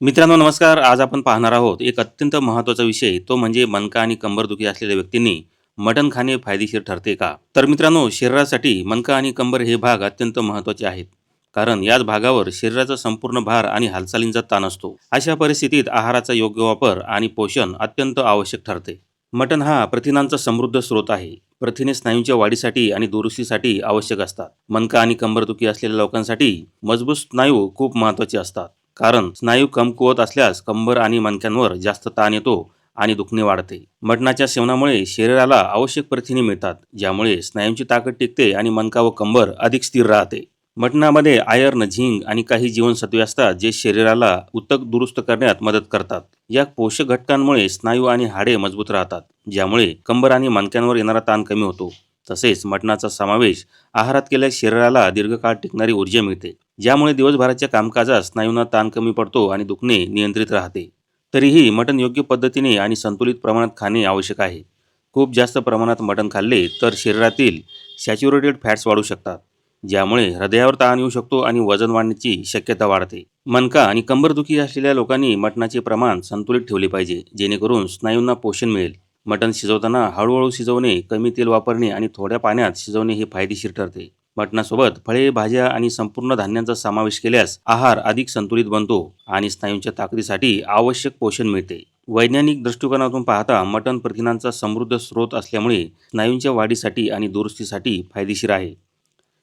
मित्रांनो नमस्कार. आज आपण पाहणार आहोत एक अत्यंत महत्त्वाचा विषय तो म्हणजे मनका आणि कंबरदुखी असलेल्या व्यक्तींनी मटण खाणे फायदेशीर ठरते का? तर मित्रांनो शरीरासाठी मनका आणि कंबर हे भाग अत्यंत महत्त्वाचे आहेत कारण याच भागावर शरीराचा संपूर्ण भार आणि हालचालींचा ताण असतो. अशा परिस्थितीत आहाराचा योग्य वापर आणि पोषण अत्यंत आवश्यक ठरते. मटण हा प्रथिनांचा समृद्ध स्रोत आहे. प्रथिने स्नायूंच्या वाढीसाठी आणि दुरुस्तीसाठी आवश्यक असतात. मनका आणि कंबरदुखी असलेल्या लोकांसाठी मजबूत स्नायू खूप महत्त्वाचे असतात. कारण स्नायू कमकुवत असल्यास कंबर आणि मणक्यांवर जास्त ताण येतो आणि दुखणे वाढते. मटणाच्या सेवनामुळे शरीराला आवश्यक प्रथिने मिळतात ज्यामुळे स्नायूंची ताकद टिकते आणि मणका व कंबर अधिक स्थिर राहते. मटणामध्ये आयर्न झिंक आणि काही जीवनसत्वे असतात जे शरीराला उत्तक दुरुस्त करण्यात मदत करतात. या पोषक घटकांमुळे स्नायू आणि हाडे मजबूत राहतात ज्यामुळे कंबर आणि मणक्यांवर येणारा ताण कमी होतो. तसेच मटणाचा समावेश आहारात केल्यास शरीराला दीर्घकाळ टिकणारी ऊर्जा मिळते. ज्यामुळे दिवसभराच्या कामकाजात स्नायूंना ताण कमी पडतो आणि दुखणे नियंत्रित राहते. तरीही मटण योग्य पद्धतीने आणि संतुलित प्रमाणात खाणे आवश्यक आहे. खूप जास्त प्रमाणात मटण खाल्ले तर शरीरातील सॅच्युरेटेड फॅट्स वाढू शकतात ज्यामुळे हृदयावर ताण येऊ शकतो आणि वजन वाढण्याची शक्यता वाढते. मनका आणि कंबरदुखी असलेल्या लोकांनी मटणाचे प्रमाण संतुलित ठेवले पाहिजे जेणेकरून स्नायूंना पोषण मिळेल. मटण शिजवताना हळूहळू शिजवणे कमी तेल वापरणे आणि थोड्या पाण्यात शिजवणे हे फायदेशीर ठरते. मटणासोबत फळे भाज्या आणि संपूर्ण धान्यांचा समावेश केल्यास आहार अधिक संतुलित बनतो आणि स्नायूंच्या ताकदीसाठी आवश्यक पोषण मिळते. वैज्ञानिक दृष्टिकोनातून पाहता मटण प्रथिनांचा समृद्ध स्रोत असल्यामुळे स्नायूंच्या वाढीसाठी आणि दुरुस्तीसाठी फायदेशीर आहे.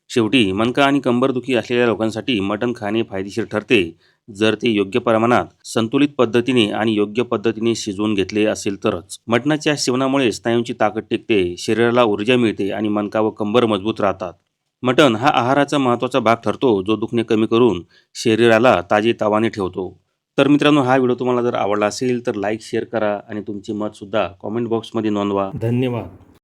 शेवटी मनका आणि कंबरदुखी असलेल्या लोकांसाठी मटण खाणे फायदेशीर ठरते जर ते योग्य प्रमाणात संतुलित पद्धतीने आणि योग्य पद्धतीने शिजवून घेतले असेल तरच. मटणाच्या सेवनामुळे स्नायूंची ताकद टिकते शरीराला ऊर्जा मिळते आणि मनका व कंबर मजबूत राहतात. मटण हा आहाराचा महत्त्वाचा भाग ठरतो जो दुखणे कमी करून शरीराला ताजे तावाने ठेवतो. तर मित्रांनो हा व्हिडिओ तुम्हाला जर आवडला असेल तर लाईक शेअर करा आणि तुमचे मतसुद्धा कॉमेंट बॉक्समध्ये नोंदवा. धन्यवाद.